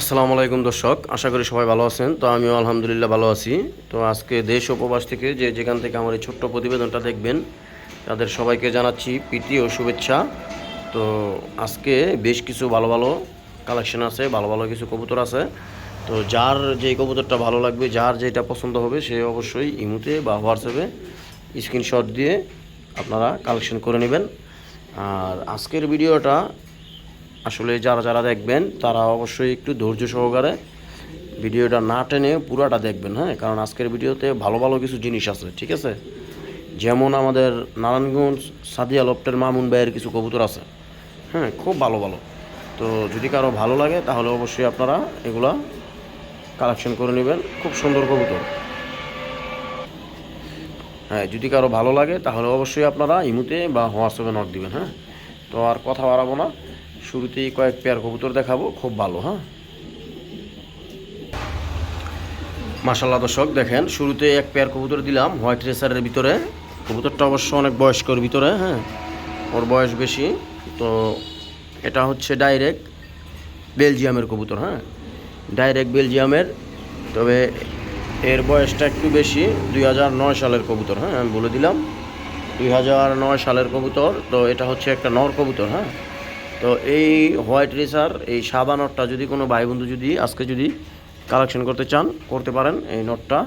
আসসালামু আলাইকুম দর্শক, আশা করি সবাই ভালো আছেন। তো আমিও আলহামদুলিল্লাহ ভালো আছি। তো আজকে দেশ উপবাস থেকে যে যেখান থেকে আমার এই ছোট্ট প্রতিবেদনটা দেখবেন, তাদের সবাইকে জানাচ্ছি প্রীতি ও শুভেচ্ছা। তো আজকে বেশ কিছু ভালো ভালো কালেকশন আছে, ভালো ভালো কিছু কবুতর আছে। তো যার যে কবুতরটা ভালো লাগবে, যার যেটা পছন্দ হবে, সে অবশ্যই ইমুতে বা হোয়াটসঅ্যাপে স্ক্রিনশট দিয়ে আপনারা কালেকশন করে নেবেন। আর আজকের ভিডিওটা আসলে যারা যারা দেখবেন, তারা অবশ্যই একটু ধৈর্য সহকারে ভিডিওটা না টেনে পুরাটা দেখবেন হ্যাঁ? কারণ আজকের ভিডিওতে ভালো ভালো কিছু জিনিস আছে, ঠিক আছে? যেমন আমাদের নারায়ণগঞ্জ সাদিয়া লপ্টের মামুন ভাইয়ের কিছু কবুতর আছে হ্যাঁ? খুব ভালো ভালো। তো যদি কারও ভালো লাগে, তাহলে অবশ্যই আপনারা এগুলা কালেকশন করে নেবেন। খুব সুন্দর কবুতর। হ্যাঁ যদি কারও ভালো লাগে, তাহলে অবশ্যই আপনারা ইমুতে বা হোয়াটসঅ্যাপে নক দিবেন হ্যাঁ? তো আর কথা বাড়াবো না। শুরুতেই কয়েক পেয়ার কবুতর দেখাবো, খুব ভালো হ্যাঁ? মাসাল্লাহ দর্শক, দেখেন শুরুতে এক পেয়ার কবুতর দিলাম, হোয়াইট রেসারের ভিতরে। কবুতরটা অবশ্য অনেক বয়স্কর ভিতরে হ্যাঁ? ওর বয়স বেশি, তো এটা হচ্ছে ডাইরেক্ট বেলজিয়ামের কবুতর হ্যাঁ? ডাইরেক্ট বেলজিয়ামের, তবে এর বয়সটা একটু বেশি, দুই হাজার নয় সালের কবুতর হ্যাঁ? আমি বলে দিলাম, দুই হাজার নয় সালের কবুতর, তো এটা হচ্ছে একটা নর কবুতর হ্যাঁ? তো এই হোয়াইট রেসার, এই সাদা নটটা যদি কোনো ভাই বন্ধু যদি আজকে যদি কালেকশন করতে চান, করতে পারেন এই নটটা।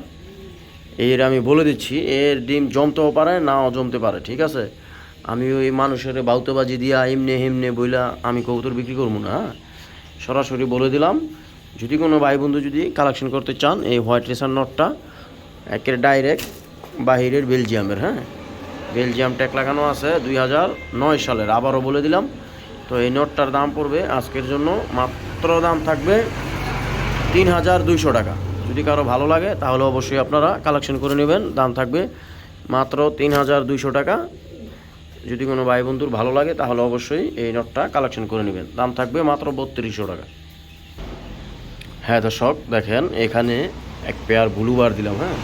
এর আমি বলে দিচ্ছি, এর ডিম জমতেও পারে, নাও জমতে পারে, ঠিক আছে? আমি ওই মানুষের বাউতবাজি দিয়া এমনে হেমনে বইলা আমি কবুতর বিক্রি করব না হ্যাঁ? সরাসরি বলে দিলাম, যদি কোনো ভাই বন্ধু যদি কালেকশন করতে চান এই হোয়াইট রেসার নটটা, একের ডাইরেক্ট বাহিরের বেলজিয়ামের হ্যাঁ? বেলজিয়াম ট্যাক লাগানো আছে দুই হাজার নয় সালের, আবারও বলে দিলাম তো এই নোটটার দাম পড়বে আজকের জন্য মাত্র দাম থাকবে তিন হাজার দুইশো টাকা। যদি কারও ভালো লাগে, তাহলে অবশ্যই আপনারা কালেকশন করে নেবেন। দাম থাকবে মাত্র তিন হাজার দুইশো টাকা। যদি কোনো ভাই বন্ধুর ভালো লাগে, তাহলে অবশ্যই এই নোটটা কালেকশন করে নেবেন। দাম থাকবে মাত্র বত্রিশশো টাকা। হ্যাঁ দর্শক, দেখেন, এখানে এক পেয়ার ব্লুবার দিলাম হ্যাঁ?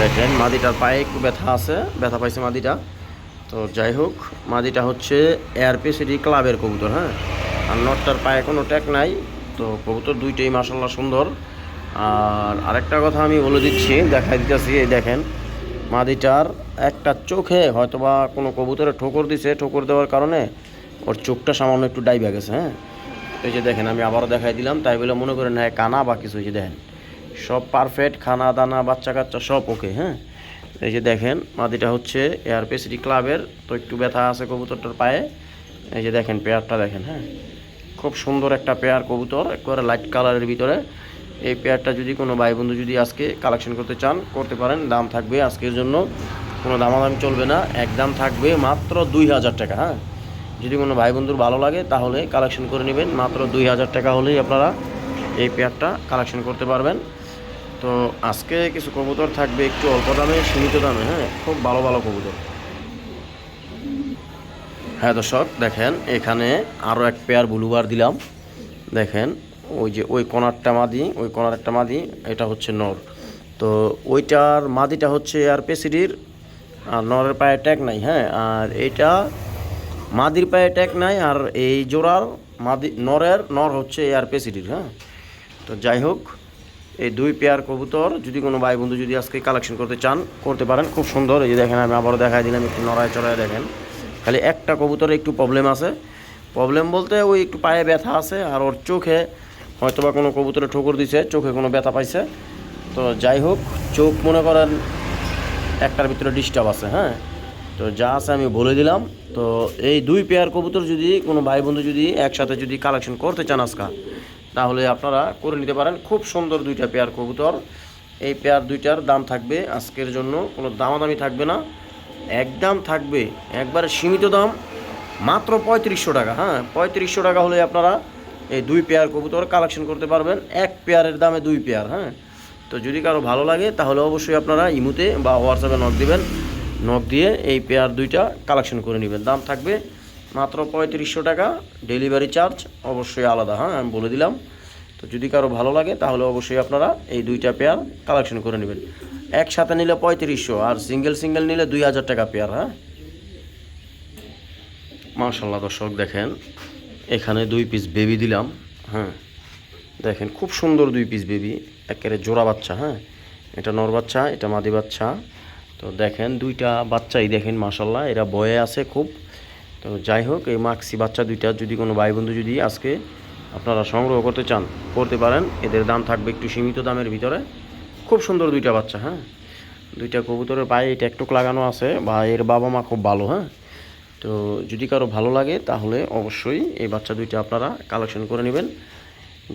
দেখেন, মাদিটার পায়ে একটু ব্যথা আছে, ব্যথা পাইছে মাদিটা। তো যাই হোক মাদিটা হচ্ছে এয়ারপি সিটি ক্লাবের কবুতর হ্যাঁ? আর নটটার পায়ে কোনো ট্যাক নাই, তো কবুতর দুইটাই মাসাল্লাহ সুন্দর। আর আরেকটা কথা আমি বলে দিচ্ছি, দেখাই দিতেছি, এই দেখেন মাদিটার একটা চোখে হয়তোবা কোনো কবুতরে ঠোকর দিছে, ঠোকর দেওয়ার কারণে ওর চোখটা সামান্য একটু ডাইবা গেছে হ্যাঁ? এই যে দেখেন, আমি আবারও দেখাই দিলাম, তাই বলে মনে করেন হ্যাঁ কানা বা কিছু যে দেখেন, সব পারফেক্ট খানা দানা বাচ্চা কাচ্চা সব ওকে হ্যাঁ? এই যে দেখেন, মাদিটা হচ্ছে এয়ার পেসিটি ক্লাবের তো একটু ব্যথা আছে কবুতরটার পায়ে। এই যে দেখেন পেয়ারটা দেখেন হ্যাঁ? খুব সুন্দর একটা পেয়ার কবুতর, একবারে লাইট কালারের ভিতরে। এই পেয়ারটা যদি কোনো ভাই বন্ধু যদি আজকে কালেকশন করতে চান, করতে পারেন। দাম থাকবে আজকের জন্য, কোনো দামাদামি চলবে না। একদম থাকবে মাত্র দুই হাজার টাকা হ্যাঁ? যদি কোনো ভাই বন্ধুর ভালো লাগে, তাহলে কালেকশন করে নেবেন। মাত্র দুই হাজার টাকা হলেই আপনারা এই পেয়ারটা কালেকশন করতে পারবেন। তো আজকে কিছু কবুতর থাকবে, একটু অল্প দামে, সীমিত দামে হ্যাঁ? খুব ভালো ভালো কবুতর। হ্যাঁ দর্শক, দেখেন, এখানে আরও এক পেয়ার ব্লুবার দিলাম। দেখেন, ওই যে, ওই কোনারটা মাদি, ওই কোনার একটা মাদি, এটা হচ্ছে নর। তো ওইটার মাদিটা হচ্ছে আর পেসিডির, আর নরের পায়ে ট্যাগ নাই হ্যাঁ? আর এইটা মাদির পায়ে ট্যাগ নাই, আর এই জোড়ার মাদি, নরের, নর হচ্ছে এয়ার পেসিডির হ্যাঁ? তো যাই হোক এই দুই পেয়ার কবুতর, যদি কোনো ভাই বন্ধু যদি আজকে কালেকশন করতে চান, করতে পারেন। খুব সুন্দর, এই যে দেখেন, আমি আবারও দেখাই দিলাম, একটু নড়ায় চড়ায় দেখেন। খালি একটা কবুতরে একটু প্রবলেম আছে। প্রবলেম বলতে ওই একটু পায়ে ব্যথা আছে, আর ওর চোখে হয়তো বা কোনো কবুতরে ঠোকর দিছে, চোখে কোনো ব্যথা পাইছে। তো যাই হোক, চোখ মনে করেন একটার ভিতরে ডিস্টার্ব আছে হ্যাঁ? তো যা আছে আমি বলে দিলাম। তো এই দুই পেয়ার কবুতর যদি কোনো ভাই বন্ধু যদি একসাথে যদি কালেকশন করতে চান আজকা তাহলে আপনারা করে নিতে পারেন। খুব সুন্দর দুইটা পেয়ার কবুতর। এই পেয়ার দুইটার দাম থাকবে আজকের জন্য। কোনো দামাদামি থাকবে না। একদম থাকবে। একবারে সীমিত দাম। মাত্র পঁয়ত্রিশশো টাকা। হ্যাঁ পঁয়ত্রিশশো টাকা হলে আপনারা এই দুই পেয়ার কবুতর কালেকশন করতে পারবেন। এক পেয়ারের দামে দুই পেয়ার। হ্যাঁ তো যদি কারও ভালো লাগে তাহলে অবশ্যই আপনারা ইমুতে বা হোয়াটসঅ্যাপে নক দিবেন। নক দিয়ে এই পেয়ার দুইটা কালেকশন করে নেবেন। দাম থাকবে মাত্র পঁয়ত্রিশশো টাকা ডেলিভারি চার্জ অবশ্যই আলাদা হ্যাঁ আমি বলে দিলাম। তো যদি কারও ভালো লাগে, তাহলে অবশ্যই আপনারা এই দুইটা পেয়ার কালেকশন করে নেবেন। একসাথে নিলে পঁয়ত্রিশশো, আর সিঙ্গেল সিঙ্গেল নিলে দুই হাজার টাকা পেয়ার হ্যাঁ। মার্শাল্লাহ দর্শক দেখেন, এখানে দুই পিস বেবি দিলাম হ্যাঁ। দেখেন, খুব সুন্দর দুই পিস বেবি একেবারে জোড়া বাচ্চা হ্যাঁ। এটা নর বাচ্চা, এটা মাদি বাচ্চা। তো দেখেন, দুইটা বাচ্চাই দেখেন মাসাল্লাহ এরা বয়ে আছে খুব। তো যাই হোক, এই মাক্সি বাচ্চা দুইটা যদি কোনো ভাই বন্ধু যদি আজকে আপনারা সংগ্রহ করতে চান, করতে পারেন। এদের দাম থাকবে একটু সীমিত দামের ভিতরে। খুব সুন্দর দুইটা বাচ্চা হ্যাঁ? দুইটা কবুতরের পায়ে ট্যাকটুক লাগানো আছে, বা এর বাবা মা খুব ভালো হ্যাঁ? তো যদি কারও ভালো লাগে, তাহলে অবশ্যই এই বাচ্চা দুইটা আপনারা কালেকশন করে নেবেন।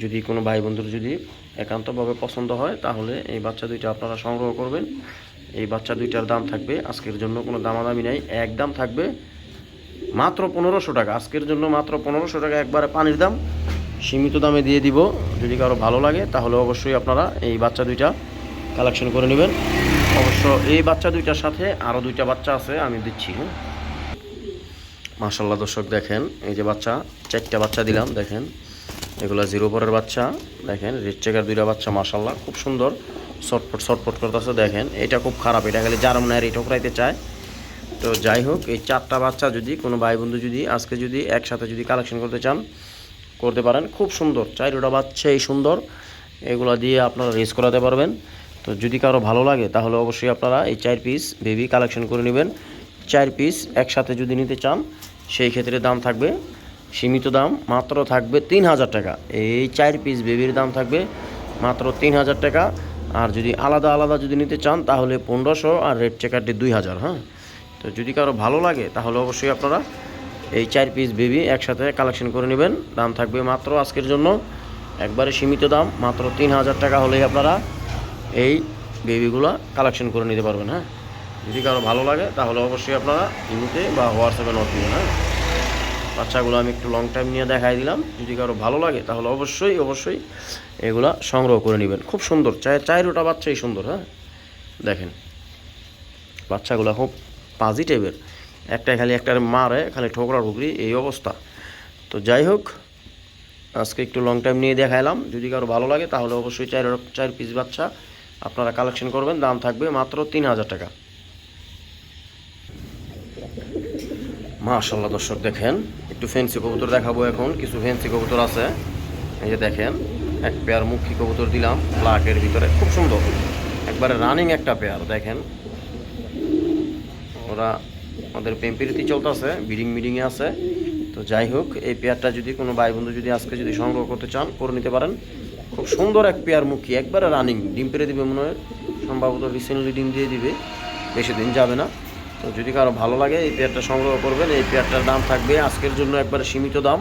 যদি কোনো ভাই বন্ধুর যদি একান্তভাবে পছন্দ হয়, তাহলে এই বাচ্চা দুইটা আপনারা সংগ্রহ করবেন। এই বাচ্চা দুইটার দাম থাকবে, আজকের জন্য কোনো দামাদামি নাই, এক দাম থাকবে মাত্র পনেরোশো টাকা। আজকের জন্য মাত্র পনেরোশো টাকা একবারে পানির দাম। সীমিত দামে দিয়ে দিব। যদি কারও ভালো লাগে, তাহলে অবশ্যই আপনারা এই বাচ্চা দুইটা কালেকশন করে নেবেন। অবশ্য এই বাচ্চা দুইটার সাথে আরও দুইটা বাচ্চা আছে, আমি দিচ্ছি। হ্যাঁ মাশাল্লাহ দর্শক, দেখেন, এই যে বাচ্চা, চারটা বাচ্চা দিলাম, দেখেন। এগুলো জিরো পরের বাচ্চা, দেখেন রেড চেকার দুইটা বাচ্চা মাশাল্লাহ খুব সুন্দর। শর্টফট শর্টফট করতেছে, দেখেন। এটা খুব খারাপ, এটা খালি যার মনে হয় এটা ঠোকরাইতে চায়। তো যাই হোক, এই চারটা বাচ্চা যদি, কোনো ভাই বন্ধু যদি আজকে যদি একসাথে যদি কালেকশন করতে চান, করতে পারেন। খুব সুন্দর চারোটা বাচ্চা এই সুন্দর। এগুলো দিয়ে আপনারা রেস করাতে পারবেন। তো যদি কারও ভালো লাগে, তাহলে অবশ্যই আপনারা এই চার পিস বেবি কালেকশন করে নেবেন। চার পিস একসাথে যদি নিতে চান, সেই ক্ষেত্রে দাম থাকবে, সীমিত দাম, মাত্র থাকবে তিন হাজার টাকা। এই চার পিস বেবির দাম থাকবে মাত্র তিন হাজার টাকা। আর যদি আলাদা আলাদা যদি নিতে চান, তাহলে পনেরোশো আর রেড চেকারটি দুই হাজার হ্যাঁ? তো যদি কারও ভালো লাগে, তাহলে অবশ্যই আপনারা এই চার পিস বেবি একসাথে কালেকশন করে নেবেন। দাম থাকবে মাত্র আজকের জন্য একবারে সীমিত দাম, মাত্র তিন হাজার টাকা হলেই আপনারা এই বেবিগুলো কালেকশন করে নিতে পারবেন হ্যাঁ? যদি কারও ভালো লাগে, তাহলে অবশ্যই আপনারা ইমুতে বা হোয়াটসঅ্যাপে নোট দিবেন হ্যাঁ? বাচ্চাগুলো আমি একটু লং টাইম নিয়ে দেখাই দিলাম। যদি কারও ভালো লাগে, তাহলে অবশ্যই অবশ্যই এগুলা সংগ্রহ করে নেবেন। খুব সুন্দর চায় চাইরোটা বাচ্চাই সুন্দর হ্যাঁ? দেখেন, বাচ্চাগুলো খুব পাজি টাইপের একটাই খালি একটার মারে, খালি ঠোকরা ঠুকরি এই অবস্থা। তো যাই হোক, আজকে একটু লং টাইম নিয়ে দেখাইলাম। যদি কারও ভালো লাগে, তাহলে অবশ্যই চার চার পিস বাচ্চা আপনারা কালেকশন করবেন। দাম থাকবে মাত্র তিন হাজার টাকা। মাশাল্লাহ দর্শক, দেখেন, একটু ফেন্সি কবুতর দেখাবো এখন। কিছু ফেন্সি কবুতর আছে। এই যে দেখেন, এক পেয়ার মুখী কবুতর দিলাম ব্ল্যাকের ভিতরে। খুব সুন্দর। একবারে রানিং একটা পেয়ার দেখেন। ওরা আমাদের পেম্পিরিতি চলতেছে বিডিং মিডিংয়ে আছে। তো যাই হোক, এই পেয়ারটা যদি কোনো ভাই বন্ধু যদি আজকে যদি সংগ্রহ করতে চান, করে নিতে পারেন। খুব সুন্দর এক পেয়ার মুখী, একবারে রানিং ডিম পেরে দিবে মনে হয়। সম্ভবত রিসেন্টলি ডিম দিয়ে দিবে, বেশি দিন যাবে না। তো যদি কারও ভালো লাগে, এই পেয়ারটা সংগ্রহ করবেন। এই পেয়ারটার দাম থাকবে আজকের জন্য একবারে সীমিত দাম,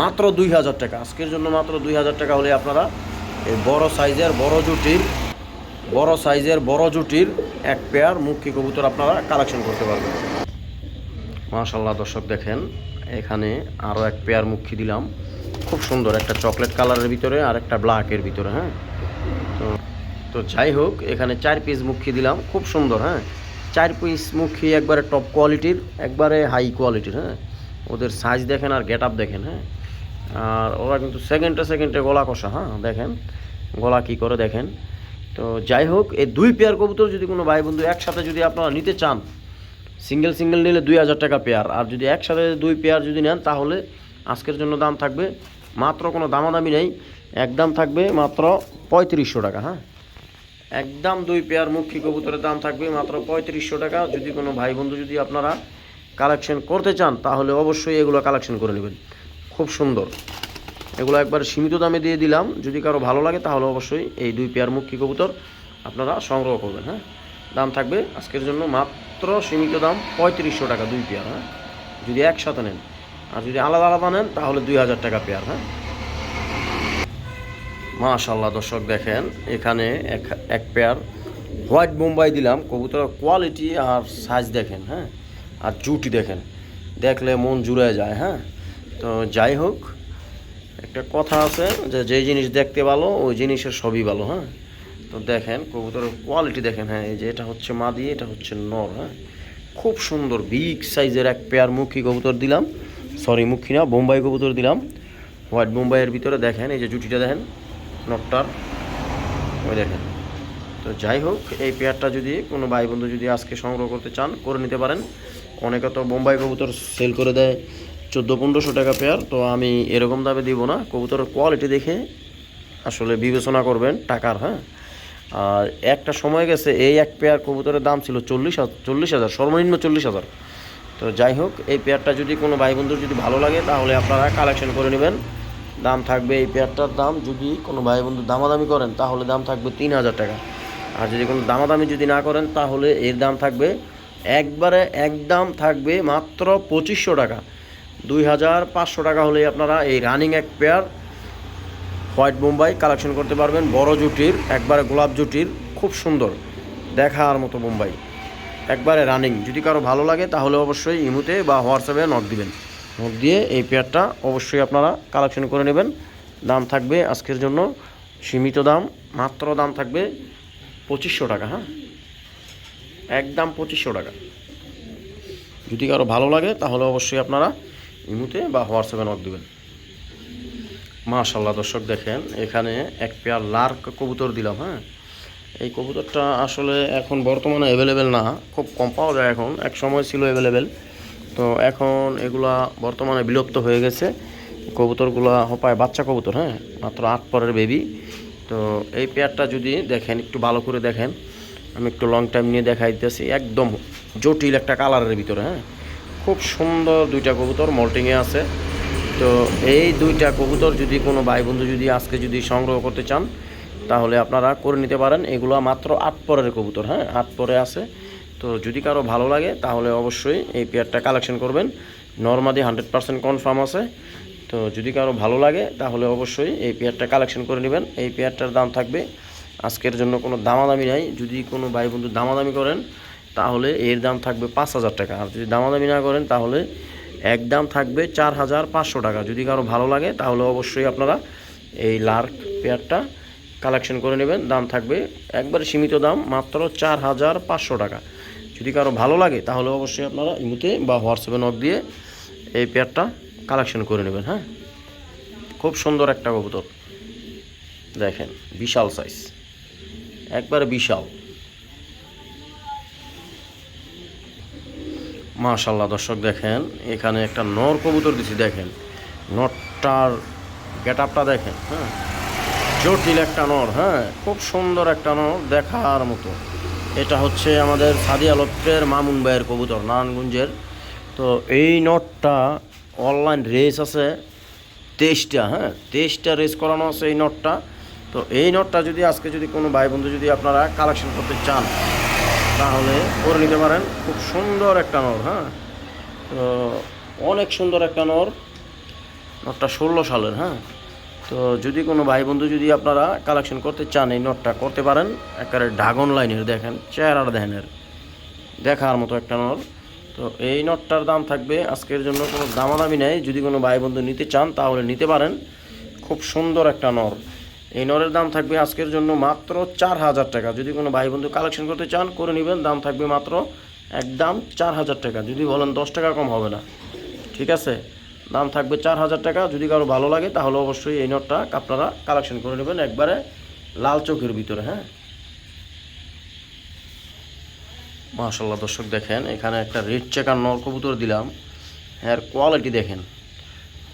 মাত্র দুই হাজার টাকা। আজকের জন্য মাত্র দুই হাজার টাকা হলে আপনারা এই বড় সাইজের বড় জুটির বড় সাইজের, বড় জুটির এক পেয়ার মুখী কবুতর আপনারা কালেকশন করতে পারবেন। মাশাল্লাহ দর্শক দেখেন, এখানে আরও এক পেয়ার মুখী দিলাম। খুব সুন্দর একটা চকলেট কালারের ভিতরে আর একটা ব্ল্যাকের ভিতরে হ্যাঁ? তো তো যাই হোক, এখানে চার পিস মুখী দিলাম, খুব সুন্দর হ্যাঁ? চার পিস মুখী একবারে টপ কোয়ালিটির একবারে হাই কোয়ালিটির হ্যাঁ? ওদের সাইজ দেখেন আর গেট আপ দেখেন হ্যাঁ? আর ওরা কিন্তু সেকেন্ডে সেকেন্ডে গলা কষা হ্যাঁ? দেখেন, গলা কি করে দেখেন? তো যাই হোক, এই দুই পেয়ার কবুতর যদি কোনো ভাই বন্ধু একসাথে যদি আপনারা নিতে চান সিঙ্গেল সিঙ্গেল নিলে দুই হাজার টাকা পেয়ার আর যদি একসাথে দুই পেয়ার যদি নেন, তাহলে আজকের জন্য দাম থাকবে মাত্র কোনো দামাদামি নেই। একদম থাকবে মাত্র পঁয়ত্রিশশো টাকা হ্যাঁ? একদম দুই পেয়ার মুখী কবুতরের দাম থাকবে মাত্র পঁয়ত্রিশশো টাকা। যদি কোনো ভাই বন্ধু যদি আপনারা কালেকশন করতে চান, তাহলে অবশ্যই এগুলো কালেকশন করে নেবেন। খুব সুন্দর। এগুলো একবার সীমিত দামে দিয়ে দিলাম। যদি কারও ভালো লাগে, তাহলে অবশ্যই এই দুই পেয়ার মুখী কবুতর আপনারা সংগ্রহ করবেন হ্যাঁ? দাম থাকবে আজকের জন্য মাত্র সীমিত দাম পঁয়ত্রিশশো টাকা দুই পেয়ার হ্যাঁ? যদি একসাথে নেন। আর যদি আলাদা আলাদা নেন, তাহলে দুই হাজার টাকা পেয়ার হ্যাঁ? মাশাল্লাহ দর্শক দেখেন, এখানে এক এক পেয়ার হোয়াইট বোম্বাই দিলাম। কবুতরের কোয়ালিটি আর সাইজ দেখেন হ্যাঁ? আর জুটি দেখেন। দেখলে মন জুড়ে যায় হ্যাঁ? তো যাই হোক একটা কথা আছে যে যে জিনিস দেখতে ভালো, ওই জিনিসের সবই ভালো হ্যাঁ? তো দেখেন, কবুতরের কোয়ালিটি দেখেন হ্যাঁ এই যে এটা হচ্ছে মা দিয়ে এটা হচ্ছে নর হ্যাঁ? খুব সুন্দর বিগ সাইজের এক পেয়ার মুখী কবুতর দিলাম। সরি মুখী না, বোম্বাই কবুতর দিলাম। হোয়াইট বোম্বাইয়ের ভিতরে দেখেন, এই যে জুটিটা দেখেন নটটার ওই দেখেন। তো যাই হোক, এই পেয়ারটা যদি কোনো ভাই বন্ধু যদি আজকে সংগ্রহ করতে চান, করে নিতে পারেন। অনেকে তো বোম্বাই কবুতর সেল করে দেয়। চোদ্দ পনেরোশো টাকা পেয়ার তো আমি এরকম দামে দিব না। কবুতরের কোয়ালিটি দেখে আসলে বিবেচনা করবেন টাকার হ্যাঁ? আর একটা সময় গেছে, এই এক পেয়ার কবুতরের দাম ছিল চল্লিশ চল্লিশ হাজার, সর্বনিম্ন চল্লিশ হাজার। তো যাই হোক, এই পেয়ারটা যদি কোনো ভাই বন্ধুর যদি ভালো লাগে, তাহলে আপনারা কালেকশন করে নেবেন। দাম থাকবে এই পেয়ারটার দাম, যদি কোনো ভাই বন্ধু দামাদামি করেন, তাহলে দাম থাকবে তিন হাজার টাকা। আর যদি কোনো দামাদামি যদি না করেন, তাহলে এর দাম থাকবে, একবারে একদম থাকবে মাত্র পঁচিশশো টাকা। দুই হাজার পাঁচশো টাকা হলেই আপনারা এই রানিং এক পেয়ার হোয়াইট মুম্বাই কালেকশন করতে পারবেন। বড় জুটির, একবারে গোলাপ জুটির, খুব সুন্দর দেখার মতো মুম্বাই। একবারে রানিং। যদি কারও ভালো লাগে তাহলে অবশ্যই ইমুতে বা হোয়াটসঅ্যাপে নক দিবেন। নক দিয়ে এই পেয়ারটা অবশ্যই আপনারা কালেকশন করে নেবেন। দাম থাকবে আজকের জন্য সীমিত দাম, মাত্র দাম থাকবে পঁচিশশো টাকা হ্যাঁ? একদম পঁচিশশো টাকা। যদি কারও ভালো লাগে তাহলে অবশ্যই আপনারা ইমুতে বা হোয়াটসঅ্যাপে নক দিবেন। মাশাল্লাহ দর্শক দেখেন, এখানে এক পেয়ার লার কবুতর দিলাম হ্যাঁ? এই কবুতরটা আসলে এখন বর্তমানে অ্যাভেলেবেল না, খুব কম পাওয়া যায় এখন, এক সময় ছিল অ্যাভেলেবেল তো এখন এগুলা বর্তমানে বিলুপ্ত হয়ে গেছে। কবুতরগুলা হপায় বাচ্চা কবুতর হ্যাঁ? মাত্র আট পরের বেবি তো এই পেয়ারটা যদি দেখেন, একটু ভালো করে দেখেন। আমি একটু লং টাইম নিয়ে দেখাই দিতেছি একদম জটিল একটা কালারের ভিতরে হ্যাঁ? খুব সুন্দর দুইটা কবুতর মল্টিংয়ে আছে। তো এই দুইটা কবুতর যদি কোনো ভাই বন্ধু যদি আজকে যদি সংগ্রহ করতে চান, তাহলে আপনারা করে নিতে পারেন। এগুলো মাত্র আট পরের কবুতর হ্যাঁ? আট পরে আছে। তো যদি কারও ভালো লাগে, তাহলে অবশ্যই এই পেয়ারটা কালেকশন করবেন। নর্মাদি হান্ড্রেড পার্সেন্ট কনফার্ম আছে। তো যদি কারও ভালো লাগে, তাহলে অবশ্যই এই পেয়ারটা কালেকশন করে নেবেন। এই পেয়ারটার দাম থাকবে আজকের জন্য কোনো দামাদামি নাই। যদি কোনো ভাই বন্ধু দামাদামি করেন তাহলে এর দাম থাকবে পাঁচ হাজার টাকা। আর যদি দামাদামি না করেন, তাহলে এক দাম থাকবে চার হাজার পাঁচশো টাকা। যদি কারও ভালো লাগে, তাহলে অবশ্যই আপনারা এই লার্ক পেয়ারটা কালেকশন করে নেবেন। দাম থাকবে একবারে সীমিত দাম, মাত্র চার হাজার পাঁচশো টাকা। যদি কারও ভালো লাগে, তাহলে অবশ্যই আপনারা ইমুতে বা হোয়াটসঅ্যাপে নক দিয়ে এই পেয়ারটা কালেকশন করে নেবেন হ্যাঁ? খুব সুন্দর একটা কবুতর। দেখেন, বিশাল সাইজ একবারে বিশাল। মাশাল্লাহ দর্শক দেখেন, এখানে একটা নর কবুতর দিছি, দেখেন। নরটার গেট আপটা দেখেন হ্যাঁ? জটিল একটা নর হ্যাঁ? খুব সুন্দর একটা নর দেখার মতো। এটা হচ্ছে আমাদের সাদিয়া লক্ষ্যের মামুন ভাইয়ের কবুতর নারায়ণগঞ্জের তো এই নটটা অনলাইন রেস আছে, তেইশটা হ্যাঁ? তেইশটা রেস করানো আছে এই নটটা তো এই নটটা যদি আজকে যদি কোনো ভাই বন্ধু যদি আপনারা কালেকশন করতে চান তাহলে করে নিতে পারেন। খুব সুন্দর একটা নর হ্যাঁ? তো অনেক সুন্দর একটা নর। নটটা ষোলো সালের হ্যাঁ? তো যদি কোনো ভাই বন্ধু যদি আপনারা কালেকশন করতে চান, এই নটটা করতে পারেন। একেবারে ড্রাগন লাইনের দেখেন, চেহারার দেখেনের দেখার মতো একটা নর। তো এই নটটার দাম থাকবে, আজকের জন্য কোনো দামাদামি নেই। যদি কোনো ভাই বন্ধু নিতে চান, তাহলে নিতে পারেন। খুব সুন্দর একটা নর। এই নরের দাম থাকবে আজকের জন্য মাত্র চার হাজার টাকা। যদি কোনো ভাই বন্ধু কালেকশন করতে চান, করে নেবেন। দাম থাকবে মাত্র একদম চার হাজার টাকা। যদি বলেন দশ টাকা কম হবে না। ঠিক আছে? দাম থাকবে চার হাজার টাকা। যদি কারও ভালো লাগে, তাহলে অবশ্যই এই নটটা আপনারা কালেকশন করে নেবেন একবারে লাল চোখের ভিতরে হ্যাঁ? মাশাল্লাহ দর্শক দেখেন, এখানে একটা রেড চেকার নর কবুতর দিলাম। এর কোয়ালিটি দেখেন।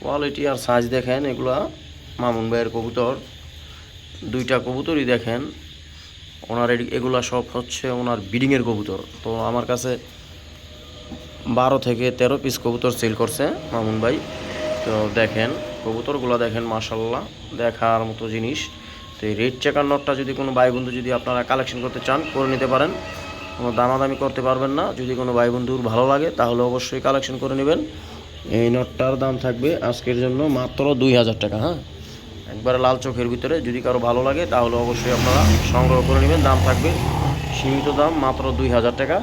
কোয়ালিটি আর সাইজ দেখেন, এগুলা মামুন ভাইয়ের কবুতর। দুইটা কবুতরই দেখেন। ওনার এগুলা সব হচ্ছে ওনার বিডিংয়ের কবুতর। তো আমার কাছে বারো থেকে তেরো পিস কবুতর সেল করছে মামুন ভাই। তো দেখেন, কবুতরগুলো দেখেন মাশাল্লাহ দেখার মতো জিনিস। তো এই রেড চেকার নটটা যদি কোনো ভাই বন্ধু যদি আপনারা কালেকশন করতে চান, করে নিতে পারেন। কোনো দামাদামি করতে পারবেন না। যদি কোনো ভাই বন্ধুর ভালো লাগে, তাহলে অবশ্যই কালেকশন করে নেবেন। এই নটটার দাম থাকবে আজকের জন্য মাত্র দুই হাজার টাকা হ্যাঁ? একবারে লাল চোখের ভিতরে। যদি কারও ভালো লাগে, তাহলে অবশ্যই আপনারা সংগ্রহ করে নেবেন। দাম থাকবে সীমিত দাম, মাত্র দুই হাজার টাকা।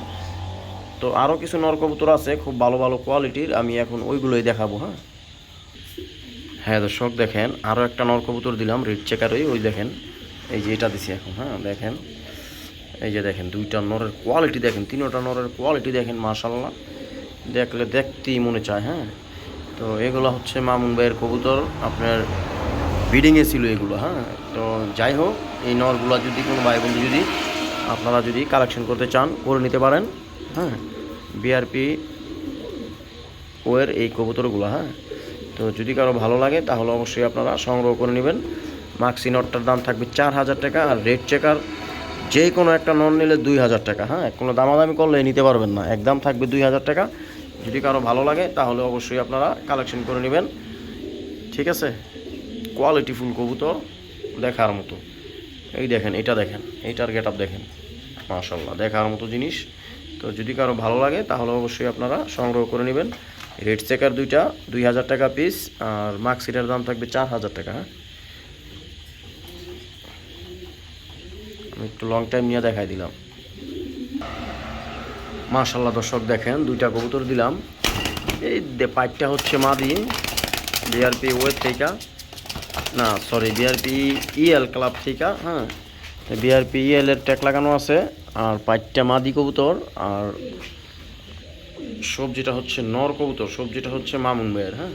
তো আরও কিছু নরকবুতর আছে, খুব ভালো ভালো কোয়ালিটির। আমি এখন ওইগুলোই দেখাবো হ্যাঁ? হ্যাঁ দর্শক, দেখেন আরও একটা নরকবুতর দিলাম, রেড চেকারই, ওই দেখেন। এই যে এটা দিছি এখন হ্যাঁ দেখেন। এই যে দেখেন, দুইটা নরের কোয়ালিটি দেখেন, তিনোটা নরের কোয়ালিটি দেখেন মাশাল্লাহ দেখলে দেখতেই মনে চায় হ্যাঁ? তো এগুলো হচ্ছে মামুন ভাইয়ের কবুতর। আপনার বিডিংয়ে ছিল এগুলো হ্যাঁ? তো যাই হোক, এই নরগুলো যদি কোনো ভাই বন্ধু যদি আপনারা যদি কালেকশন করতে চান, করে নিতে পারেন হ্যাঁ? বিআরপি ওয়ের এই কবুতরগুলো হ্যাঁ? তো যদি কারও ভালো লাগে, তাহলে অবশ্যই আপনারা সংগ্রহ করে নেবেন। মাক্সি নটটার দাম থাকবে চার হাজার টাকা আর রেড চেকার যে কোনো একটা নন নিলে দুই হাজার টাকা হ্যাঁ? কোনো দামাদামি করলে নিতে পারবেন না, একদম থাকবে দুই হাজার টাকা। যদি কারও ভালো লাগে, তাহলে অবশ্যই আপনারা কালেকশন করে নেবেন। ঠিক আছে? কোয়ালিটি ফুল কবুতর দেখার মতো। এই দেখেন, এটা দেখেন, এইটার গেট আপ দেখেন। মাশাল্লাহ দেখার মতো জিনিস। তো যদি কারও ভালো লাগে, তাহলে অবশ্যই আপনারা সংগ্রহ করে নেবেন। রেড চেকার দুইটা, দুই হাজার টাকা পিস আর মার্কশিটের দাম থাকবে চার হাজার টাকা হ্যাঁ? একটু লং টাইম নিয়ে দেখাই দিলাম। মাশাল্লাহ দর্শক দেখেন, দুইটা কবুতর দিলাম। এই পাইপটা হচ্ছে মাদি বিআরপি ওয়েব থেকে। না সরি বিআরপি ইএল ক্লাব থেকে হ্যাঁ? বিআরপি ইএল এর ট্যাগ লাগানো আছে, আর পাইপটা মাদি কবুতর, আর সবজিটা হচ্ছে নর কবুতর, সবজিটা হচ্ছে মামুন ভাইয়ের হ্যাঁ?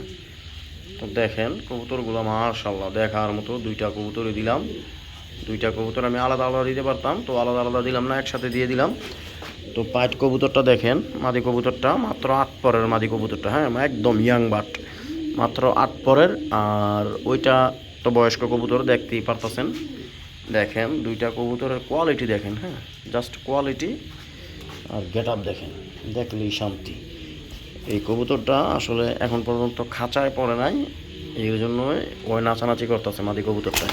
তো দেখেন কবুতরগুলো মাশাল্লাহ দেখার মতো দুইটা কবুতরই দিলাম। দুইটা কবুতর আমি আলাদা আলাদা দিতে পারতাম, তো আলাদা আলাদা দিলাম না, একসাথে দিয়ে দিলাম। তো পাইট কবুতরটা দেখেন, মাদি কবুতরটা, মাত্র আট পরের মাদি কবুতরটা হ্যাঁ? একদম ইয়াং বাট মাত্র আট পরের, আর ওইটা তো বয়স্ক কবুতর দেখতেই পারতেছেন। দেখেন, দুইটা কবুতরের কোয়ালিটি দেখেন হ্যাঁ? জাস্ট কোয়ালিটি আর গেট আপ দেখেন, দেখলেই শান্তি। এই কবুতরটা আসলে এখন পর্যন্ত খাঁচায় পড়ে নাই, এই জন্য ওই নাচানাচি করতেছে মাদি কবুতরটা।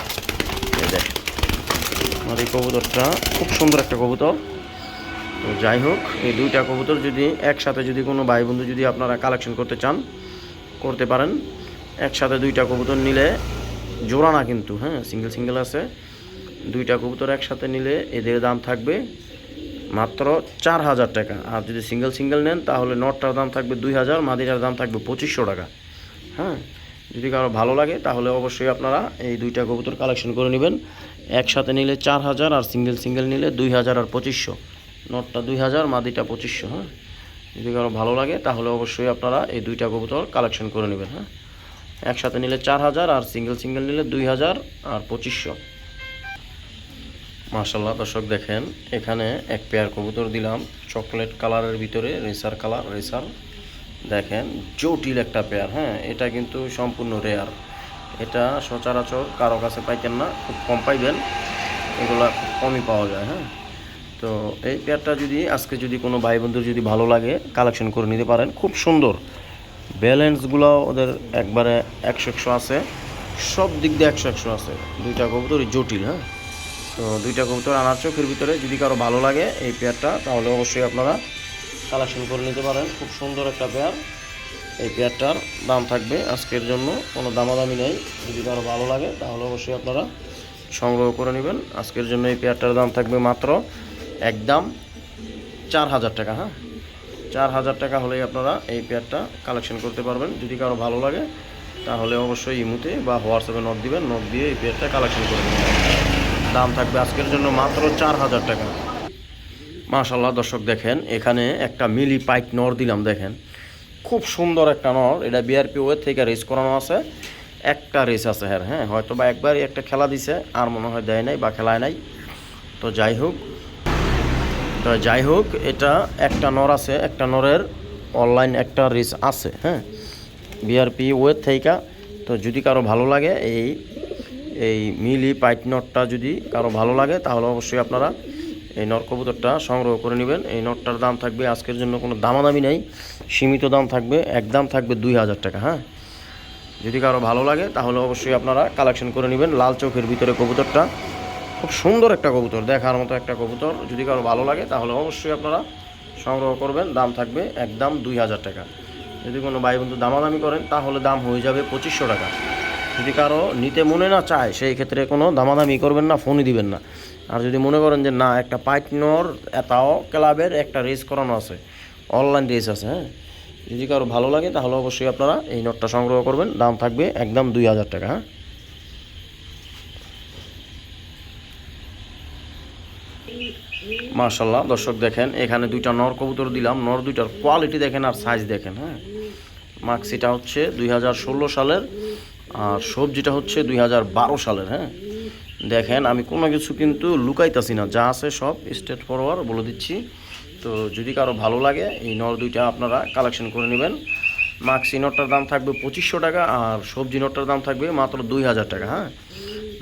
দেখেন, মাদি কবুতরটা খুব সুন্দর একটা কবুতর। তো যাই হোক, এই দুইটা কবুতর যদি একসাথে যদি কোনো ভাই বন্ধু যদি আপনারা কালেকশন করতে চান, করতে পারেন। একসাথে দুইটা কবুতর নিলে জোড়া না কিন্তু হ্যাঁ সিঙ্গেল সিঙ্গেল আছে। দুইটা কবুতর একসাথে নিলে এদের দাম থাকবে মাত্র চার হাজার টাকা। আর যদি সিঙ্গেল সিঙ্গেল নেন, তাহলে নটটার দাম থাকবে দুই হাজার মাদিটার দাম থাকবে পঁচিশশো টাকা। হ্যাঁ যদি কারও ভালো লাগে, তাহলে অবশ্যই আপনারা এই দুইটা কবুতর কালেকশন করে নেবেন। একসাথে নিলে চার হাজার আর সিঙ্গেল সিঙ্গেল নিলে দুই হাজার আর পঁচিশশো। নটটা দুই হাজার, মাদিটা পঁচিশশো হ্যাঁ। যদি কারও ভালো লাগে, তাহলে অবশ্যই আপনারা এই দুইটা কবুতর কালেকশন করে নেবেন হ্যাঁ। একসাথে নিলে চার হাজার, আর সিঙ্গেল সিঙ্গেল নিলে দুই হাজার, আর পঁচিশশো। মার্শাল্লাহ দর্শক দেখেন, এখানে এক পেয়ার কবুতর দিলাম। চকলেট কালারের ভিতরে রেসার কালার রেসার দেখেন, জটিল একটা পেয়ার হ্যাঁ এটা কিন্তু সম্পূর্ণ রেয়ার এটা সচরাচর কারও কাছে পাইতেন না, খুব কম পাইবেন। এগুলা খুব কমই পাওয়া যায় হ্যাঁ। তো এই পেয়ারটা যদি, আজকে যদি কোনো ভাই বন্ধুর যদি ভালো লাগে কালেকশন করে নিতে পারেন, খুব সুন্দর। ব্যালেন্সগুলো ওদের একবারে একশো একশো আছে। সব দিক দিয়ে একশো একশো আছে। দুইটা কবুতরই জটিল হ্যাঁ? তো দুইটা কবুতর আনার চোখের ভিতরে যদি কারও ভালো লাগে এই পেয়ারটা, তাহলে অবশ্যই আপনারা কালেকশন করে নিতে পারেন। খুব সুন্দর একটা পেয়ার। এই পেয়ারটার দাম থাকবে আজকের জন্য, কোনো দামাদামি নেই। যদি কারও ভালো লাগে, তাহলে অবশ্যই আপনারা সংগ্রহ করে নেবেন। আজকের জন্য এই পেয়ারটার দাম থাকবে মাত্র একদম চার হাজার টাকা হ্যাঁ? চার হাজার টাকা হলেই আপনারা এই পেয়ারটা কালেকশন করতে পারবেন। যদি কারও ভালো লাগে, তাহলে অবশ্যই ইমুতে বা হোয়াটসঅ্যাপে নোট দিবেন। নোট দিয়ে এই পেয়ারটা কালেকশন করে দেবেন দাম থাকবে আজকের জন্য মাত্র চার হাজার টাকা। মাশাল্লাহ দর্শক দেখেন, এখানে একটা মিলি পাইক নর দিলাম, দেখেন। খুব সুন্দর একটা নর। এটা বিআরপি ওয়ে থেকে রেস করানো আছে। একটা রেস আছে হ্যাঁ হ্যাঁ হয়তো বা একবারই একটা খেলা দিছে, আর মনে হয় দেয় নাই বা খেলায় নাই। তো যাই হোক তো যাই হোক, এটা একটা নর আছে, একটা নরের অনলাইন একটা রেস আছে হ্যাঁ? বিআরপি ওয়েব থেকে তো যদি কারও ভালো লাগে, এই এই মিলি পাইট নটটা যদি কারও ভালো লাগে, তাহলে অবশ্যই আপনারা এই নর কবুতরটা সংগ্রহ করে নেবেন। এই নটটার দাম থাকবে, আজকের জন্য কোনো দামাদামি নেই, সীমিত দাম থাকবে, একদম থাকবে দুই হাজার টাকা হ্যাঁ? যদি কারও ভালো লাগে, তাহলে অবশ্যই আপনারা কালেকশন করে নেবেন, লাল চোখের ভিতরে কবুতরটা। খুব সুন্দর একটা কবুতর, দেখার মতো একটা কবুতর। যদি কারও ভালো লাগে, তাহলে অবশ্যই আপনারা সংগ্রহ করবেন। দাম থাকবে একদম দুই হাজার টাকা। যদি কোনো ভাই বন্ধু দামাদামি করেন, তাহলে দাম হয়ে যাবে পঁচিশশো টাকা। যদি কারও নিতে মনে না চায়, সেই ক্ষেত্রে কোনো দামাদামি করবেন না, ফোনই দিবেন না। আর যদি মনে করেন যে, না, একটা পাইটনর, এটাও ক্লাবের, একটা রেস করানো আছে, অনলাইন রেস আছে হ্যাঁ? যদি কারও ভালো লাগে, তাহলে অবশ্যই আপনারা এই নোটটা সংগ্রহ করবেন। দাম থাকবে একদম দুই হাজার টাকা হ্যাঁ? মার্শাল্লাহ দর্শক দেখেন, এখানে দুইটা নর কবুতর দিলাম। নর দুইটার কোয়ালিটি দেখেন আর সাইজ দেখেন হ্যাঁ? মাক্সিটা হচ্ছে দুই হাজার ষোলো সালের, আর সবজিটা হচ্ছে দুই হাজার বারো সালের হ্যাঁ? দেখেন, আমি কোনো কিছু কিন্তু লুকাইতাছি না, যা আছে সব স্টেট ফরওয়ার্ড বলে দিচ্ছি। তো যদি কারও ভালো লাগে, এই নর দুইটা আপনারা কালেকশন করে নেবেন। মাক্সি নটটার দাম থাকবে পঁচিশশো টাকা, আর সবজি নটটার দাম থাকবে মাত্র দুই হাজার টাকা হ্যাঁ?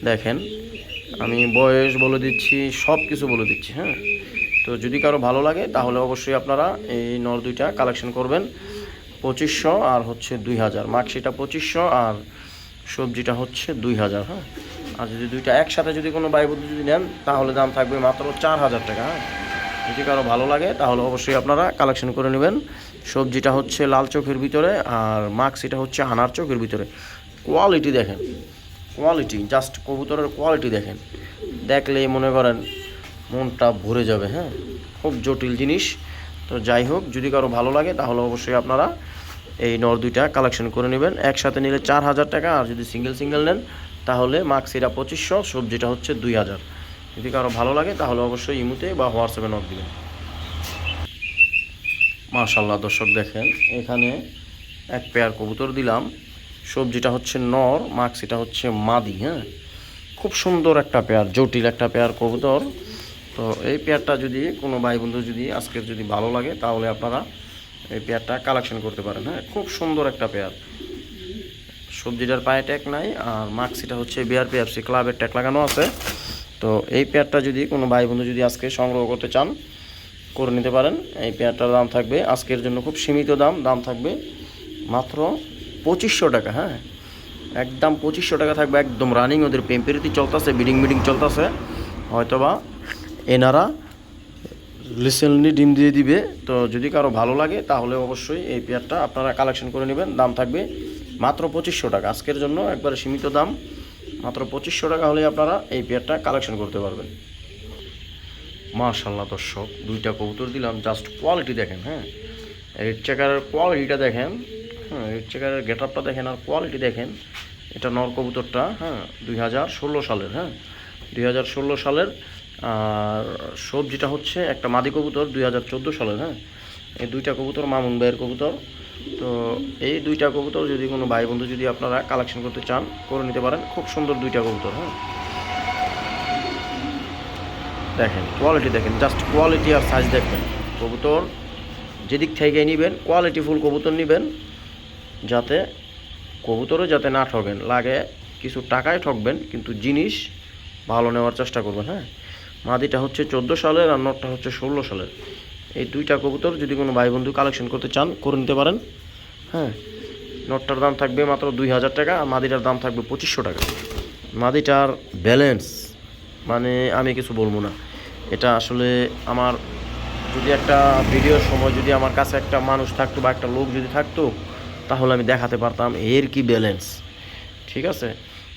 দেখেন, আমি বয়স বলে দিচ্ছি সব কিছু বলে দিচ্ছি হ্যাঁ? তো যদি কারও ভালো লাগে, তাহলে অবশ্যই আপনারা এই নর দুইটা কালেকশন করবেন। পঁচিশশো আর হচ্ছে দুই হাজার। মার্কশিটা পঁচিশশো আর সবজিটা হচ্ছে দুই হাজার হ্যাঁ? আর যদি দুইটা একসাথে যদি কোনো বাইবুদ্ধ যদি নেন, তাহলে দাম থাকবে মাত্র চার হাজার টাকা হ্যাঁ? যদি কারও ভালো লাগে, তাহলে অবশ্যই আপনারা কালেকশন করে নেবেন। সবজিটা হচ্ছে লাল চোখের ভিতরে আর মাক্সিটা হচ্ছে আনার চোখের ভিতরে। কোয়ালিটি দেখেন, কোয়ালিটি, জাস্ট কবুতরের কোয়ালিটি দেখেন। দেখলেই মনে করেন মনটা ভরে যাবে হ্যাঁ? খুব জটিল জিনিস। তো যাই হোক, যদি কারও ভালো লাগে, তাহলে অবশ্যই আপনারা এই নর দুইটা কালেকশন করে নেবেন। একসাথে নিলে চার হাজার টাকা, আর যদি সিঙ্গেল সিঙ্গেল নেন, তাহলে মাক্সিটা পঁচিশশো, সবজিটা হচ্ছে দুই হাজার। যদি কারও ভালো লাগে, তাহলে অবশ্যই ইমুতে বা হোয়াটসঅ্যাপে নক দিবেন। মাশাল্লাহ দর্শক দেখেন, এখানে এক পেয়ার কবুতর দিলাম। সবজিটা হচ্ছে নর, মাক্সিটা হচ্ছে মাদি হ্যাঁ? খুব সুন্দর একটা পেয়ার জটিল একটা পেয়ার কবুতর। তো এই পেয়ারটা যদি কোনো ভাই বন্ধু যদি আজকের যদি ভালো লাগে, তাহলে আপনারা এই পেয়ারটা কালেকশন করতে পারেন হ্যাঁ? খুব সুন্দর একটা পেয়ার। সবজিটার পায়ে ট্যাগ নাই, আর মাক্সিটা হচ্ছে বিআরপি এফসি ক্লাবের ট্যাগ লাগানো আছে। তো এই পেয়ারটা যদি কোনো ভাই বন্ধু যদি আজকে সংগ্রহ করতে চান, করে নিতে পারেন। এই পেয়ারটার দাম থাকবে আজকের জন্য খুব সীমিত দাম দাম থাকবে মাত্র পঁচিশশো টাকা হ্যাঁ? একদম পঁচিশশো টাকা থাকবে, একদম রানিং ওদের পেম্পেরিতি চলতেছে বিডিং বিডিং চলতেছে। হয়তোবা এনারা রিসেন্টলি ডিম দিয়ে দিবে। তো যদি কারও ভালো লাগে, তাহলে অবশ্যই এই পেয়ারটা আপনারা কালেকশন করে নেবেন। দাম থাকবে মাত্র পঁচিশশো টাকা। আজকের জন্য একবারে সীমিত দাম। মাত্র পঁচিশশো টাকা হলে আপনারা এই পেয়ারটা কালেকশন করতে পারবেন। মাশাল্লাহ দর্শক, দুইটা কবুতর দিলাম। জাস্ট কোয়ালিটি দেখেন হ্যাঁ? রেড চেকারের কোয়ালিটিটা দেখেন হ্যাঁ? রেড চেকারের গেট আপটা দেখেন আর কোয়ালিটি দেখেন। এটা নর কবুতরটা হ্যাঁ? দুই হাজার ষোলো সালের হ্যাঁ? দুই হাজার ষোলো সালের আর সবজিটা হচ্ছে একটা মাদি কবুতর, দুই হাজার চোদ্দ সালে হ্যাঁ? এই দুইটা কবুতর মামুন ভাইয়ের কবুতর। তো এই দুইটা কবুতর যদি কোনো ভাই বন্ধু যদি আপনারা কালেকশন করতে চান, করে নিতে পারেন। খুব সুন্দর দুইটা কবুতর হ্যাঁ? দেখেন কোয়ালিটি দেখেন জাস্ট কোয়ালিটি আর সাইজ দেখবেন। কবুতর যেদিক থেকে নেবেন কোয়ালিটি ফুল কবুতর নেবেন, যাতে কবুতরও যাতে না ঠকেন লাগে কিছু টাকায় ঠকবেন কিন্তু জিনিস ভালো নেওয়ার চেষ্টা করবেন হ্যাঁ? মাদিটা হচ্ছে চোদ্দ সালের আর নটটা হচ্ছে ষোলো সালের। এই দুইটা কবুতর যদি কোনো ভাই বন্ধু কালেকশন করতে চান, করে নিতে পারেন। হ্যাঁ নটটার দাম থাকবে মাত্র দুই হাজার টাকা, আর মাদিটার দাম থাকবে পঁচিশশো টাকা। মাদিটার ব্যালেন্স মানে আমি কিছু বলব না। এটা আসলে আমার যদি একটা ভিডিওর সময় যদি আমার কাছে একটা মানুষ থাকতো বা একটা লোক যদি থাকতো, তাহলে আমি দেখাতে পারতাম এর কি ব্যালেন্স ঠিক আছে?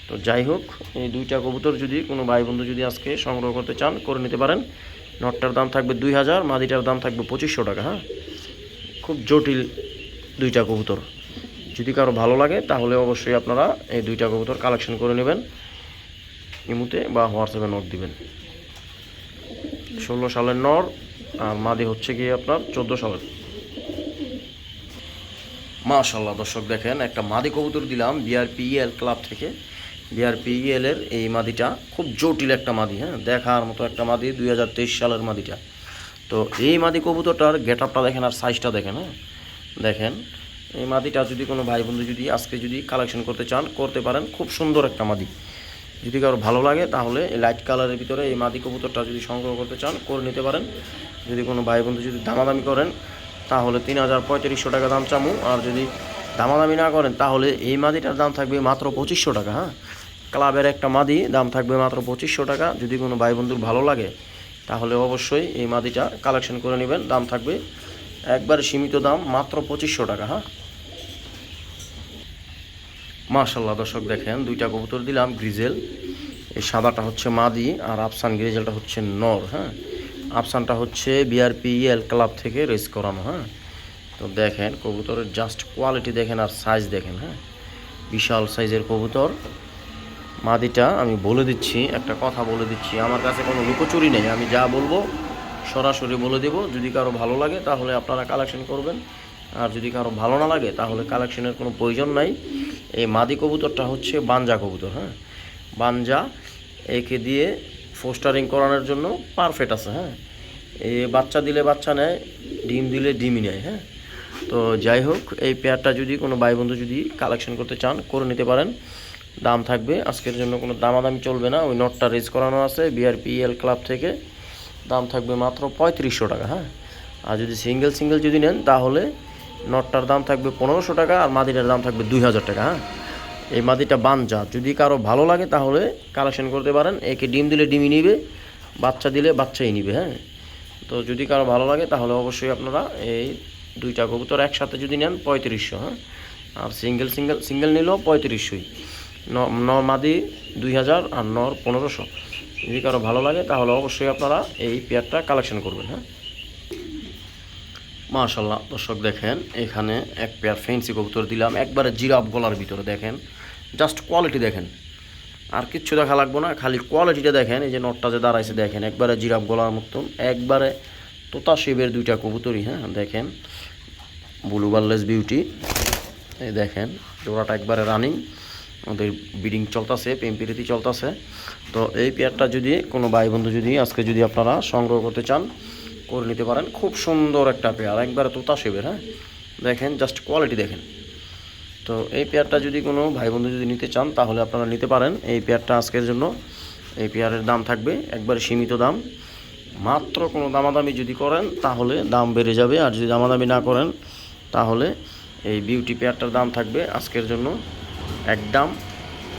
তো যাই হোক, এই দুইটা কবুতর যদি কোনো ভাই বন্ধু যদি আজকে সংগ্রহ করতে চান, করে নিতে পারেন। নটটার দাম থাকবে দুই হাজার, মাদিটার দাম থাকবে পঁচিশশো টাকা হ্যাঁ? খুব জটিল দুইটা কবুতর। যদি কারও ভালো লাগে, তাহলে অবশ্যই আপনারা এই দুইটা কবুতর কালেকশন করে নেবেন। ইমুতে বা হোয়াটসঅ্যাপে নোট দিবেন। ষোলো সালের নর, আর মাদি হচ্ছে গিয়ে আপনার চোদ্দ সালের। মাশাল্লাহ দর্শক দেখেন, একটা মাদি কবুতর দিলাম বিআরপিএল ক্লাব থেকে। বিআরপিএল এর এই মাদিটা খুব জটিল একটা মাদি হ্যাঁ? দেখার মতো একটা মাদি, দুই হাজার তেইশ সালের মাদিটা। তো এই মাদি কবুতরটার গেট আপটা দেখেন আর সাইজটা দেখেন হ্যাঁ? দেখেন, এই মাদিটা যদি কোনো ভাই বন্ধু যদি আজকে যদি কালেকশন করতে চান, করতে পারেন, খুব সুন্দর একটা মাদি। যদি কারও ভালো লাগে, তাহলে এই লাইট কালারের ভিতরে এই মাদি কবুতরটা যদি সংগ্রহ করতে চান, করে নিতে পারেন। যদি কোনো ভাই বন্ধু যদি দামাদামি করেন, তাহলে তিন হাজার পঁয়ত্রিশশো টাকা দাম চামু। আর যদি দামাদামি না করেন, তাহলে এই মাদিটার দাম থাকবে মাত্র পঁচিশশো টাকা হ্যাঁ? ক্লাবের একটা মাদি, দাম থাকবে মাত্র পঁচিশশো টাকা। যদি কোনো ভাই বন্ধুর ভালো লাগে, তাহলে অবশ্যই এই মাদিটা কালেকশন করে নেবেন। দাম থাকবে একবার সীমিত দাম, মাত্র পঁচিশশো টাকা হ্যাঁ? মার্শাল্লাহ দর্শক দেখেন, দুইটা কবুতর দিলাম, গ্রিজেল। এই সাদাটা হচ্ছে মাদি আর আফসান গ্রিজেলটা হচ্ছে নর হ্যাঁ? আফসানটা হচ্ছে বিআরপিএল ক্লাব থেকে রেস করানো হ্যাঁ? তো দেখেন, কবুতরের জাস্ট কোয়ালিটি দেখেন আর সাইজ দেখেন হ্যাঁ? বিশাল সাইজের কবুতর। মাদিটা, আমি বলে দিচ্ছি, একটা কথা বলে দিচ্ছি। আমার কাছে কোনো লুকোচুরি নেই, আমি যা বলব সরাসরি বলে দেব। যদি কারও ভালো লাগে, তাহলে আপনারা কালেকশন করবেন। আর যদি কারও ভালো না লাগে, তাহলে কালেকশনের কোনো প্রয়োজন নাই। এই মাদি কবুতরটা হচ্ছে বাঞ্জা কবুতর হ্যাঁ? বাঞ্জা, একে দিয়ে ফোস্টারিং করানোর জন্য পারফেক্ট আছে হ্যাঁ? এ বাচ্চা দিলে বাচ্চা নেয়, ডিম দিলে ডিমই নেয় হ্যাঁ? তো যাই হোক, এই পেয়ারটা যদি কোনো ভাই বন্ধু যদি কালেকশন করতে চান, করে নিতে পারেন। দাম থাকবে। আজকের জন্য কোনো দামাদামি চলবে না। ওই নটটা রেজ করানো আছে বিআরপিএল ক্লাব থেকে। দাম থাকবে মাত্র পঁয়ত্রিশশো টাকা হ্যাঁ? আর যদি সিঙ্গেল সিঙ্গেল যদি নেন, তাহলে নটটার দাম থাকবে পনেরোশো টাকা আর মাদিটার দাম থাকবে দুই হাজার টাকা হ্যাঁ? এই মাদিটা বানজা যদি কারও ভালো লাগে, তাহলে কালেকশন করতে পারেন। একে ডিম দিলে ডিমই নিবে, বাচ্চা দিলে বাচ্চাই নিবে হ্যাঁ? তো যদি কারও ভালো লাগে, তাহলে অবশ্যই আপনারা এই দুইটা কবুতর একসাথে যদি নেন, পঁয়ত্রিশশো হ্যাঁ? আর সিঙ্গেল সিঙ্গেল সিঙ্গেল নিলেও পঁয়ত্রিশশোই। ন- মাদি দুই হাজার আর নর পনেরোশো। যদি কারও ভালো লাগে, তাহলে অবশ্যই আপনারা এই পেয়ারটা কালেকশন করবেন হ্যাঁ? মাশাল্লাহ দর্শক দেখেন, এখানে এক পেয়ার ফেন্সি কবুতর দিলাম। একবারে জিরাফ গলার ভিতরে দেখেন। জাস্ট কোয়ালিটি দেখেন। আর কিচ্ছু দেখা লাগবো না, খালি কোয়ালিটিটা দেখেন। এই যে নটটা যে দাঁড়াইছে, দেখেন, একবারে জিরাফ গলার মতন। একবারে তোতা শিবের দুইটা কবুতরই হ্যাঁ? দেখেন ব্লু বার্লেস বিউটি এই দেখেন, জোড়াটা একবারে রানিং ওদের বিডিং চলতেছে পেম্পিরিতি চলতেছে। তো এই পেয়ারটা যদি কোনো ভাই বন্ধু যদি আজকে যদি আপনারা সংগ্রহ করতে চান, করে নিতে পারেন। খুব সুন্দর একটা পেয়ার একবারে তোতা শিবের হ্যাঁ? দেখেন জাস্ট কোয়ালিটি দেখেন। তো এই পেয়ারটা যদি কোনো ভাই বন্ধু যদি নিতে চান, তাহলে আপনারা নিতে পারেন। এই পেয়ারটা আজকের জন্য, এই পেয়ারের দাম থাকবে একবারে সীমিত দাম। মাত্র কোনো দামাদামি যদি করেন, তাহলে দাম বেড়ে যাবে। আর যদি দামাদামি না করেন, তাহলে এই বিউটি পেয়ারটার দাম থাকবে আজকের জন্য একদম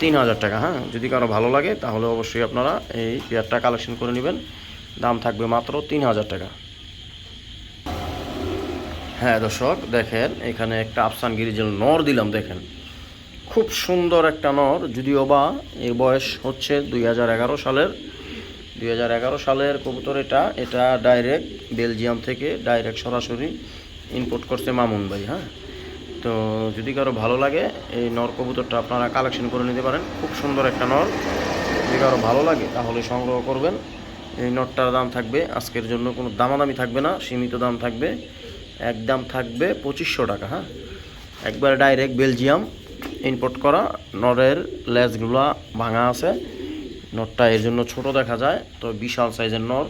তিন হাজার টাকা হ্যাঁ? যদি কারও ভালো লাগে, তাহলে অবশ্যই আপনারা এই পেয়ারটা কালেকশন করে নেবেন। দাম থাকবে মাত্র তিন হাজার টাকা। হ্যাঁ দর্শক, দেখেন, এখানে একটা আফসান গিরিজেল নর দিলাম, দেখেন। খুব সুন্দর একটা নর, যদিও বা এর বয়স হচ্ছে দুই হাজার এগারো সালের, দুই হাজার এগারো সালের কবুতর এটা। এটা ডাইরেক্ট বেলজিয়াম থেকে ডাইরেক্ট সরাসরি ইম্পোর্ট করছে মামুন ভাই হ্যাঁ? তো যদি কারও ভালো লাগে, এই নর কবুতরটা আপনারা কালেকশন করে নিতে পারেন। খুব সুন্দর একটা নর। যদি কারও ভালো লাগে, তাহলে সংগ্রহ করবেন। এই নটটার দাম থাকবে, আজকের জন্য কোনো দামাদামি থাকবে না, সীমিত দাম থাকবে। এক দাম থাকবে পঁচিশশো টাকা হ্যাঁ? একবার ডাইরেক্ট বেলজিয়াম ইম্পোর্ট করা নরের লেজগুলা ভাঙা আছে। নটটা এর জন্য ছোট দেখা যায়, তো বিশাল সাইজের নর।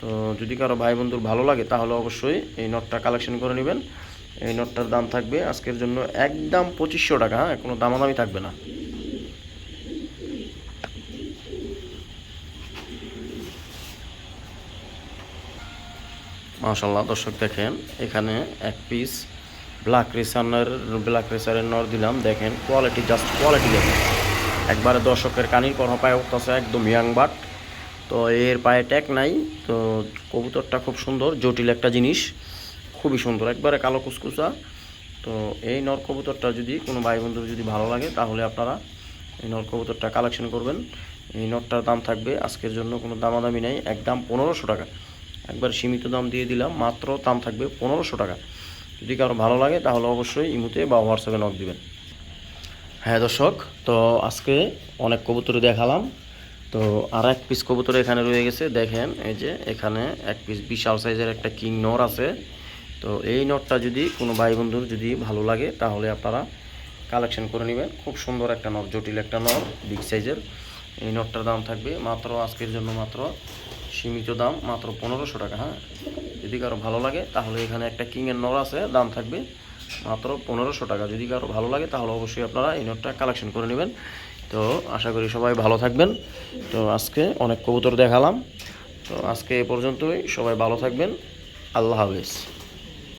তো যদি কারও ভাই বন্ধুর ভালো লাগে, তাহলে অবশ্যই এই নটটা কালেকশন করে নেবেন। এই নটটার দাম থাকবে আজকের জন্য একদম পঁচিশশো টাকা হ্যাঁ? কোনো দামাদামি থাকবে না। মাশাল্লাহ দর্শক দেখেন, এখানে এক পিস ব্ল্যাক রেসারের ব্ল্যাক রেসারের নর দিলাম। দেখেন কোয়ালিটি জাস্ট কোয়ালিটি দেখেন। একবারে দর্শকের কানির কথা পায়ে উঠতেছে, একদম ইয়াং বাট তো এর পায়ে ট্যাগ নাই, তো কবুতরটা খুব সুন্দর, জটিল একটা জিনিস। খুবই সুন্দর, একবারে কালো কুসকুসা। তো এই নর কবুতরটা যদি কোনো ভাই বন্ধুর যদি ভালো লাগে, তাহলে আপনারা এই নর কবুতরটা কালেকশন করবেন। এই নটটার দাম থাকবে আজকের জন্য কোনো দামাদামি নেই, একদম পনেরোশো টাকা। একবার সীমিত দাম দিয়ে দিলাম, মাত্র দাম থাকবে পনেরোশো টাকা। যদি কারও ভালো লাগে, তাহলে অবশ্যই ইমুতে বা হোয়াটসঅ্যাপে নক দিবেন। হ্যাঁ দর্শক, তো আজকে অনেক কবুতর দেখালাম। তো আর এক পিস কবুতর এখানে রয়ে গেছে। দেখেন, এই যে এখানে এক পিস বিশাল সাইজের একটা কিং নর আছে। তো এই নটটা যদি কোনো ভাই বন্ধুর যদি ভালো লাগে, তাহলে আপনারা কালেকশন করে নেবেন। খুব সুন্দর একটা নর জটিল একটা নর বিগ সাইজের। এই নটটার দাম থাকবে মাত্র, আজকের জন্য মাত্র সীমিত দাম, মাত্র পনেরোশো টাকা হ্যাঁ? যদি কারও ভালো লাগে, তাহলে এখানে একটা কিংয়ের নর আছে, দাম থাকবে মাত্র পনেরোশো টাকা। যদি কারও ভালো লাগে, তাহলে অবশ্যই আপনারা এই নটটা কালেকশন করে নেবেন। তো আশা করি সবাই ভালো থাকবেন। তো আজকে অনেক কবুতর দেখালাম। তো আজকে এ পর্যন্তই। সবাই ভালো থাকবেন। আল্লাহ হাফেজ।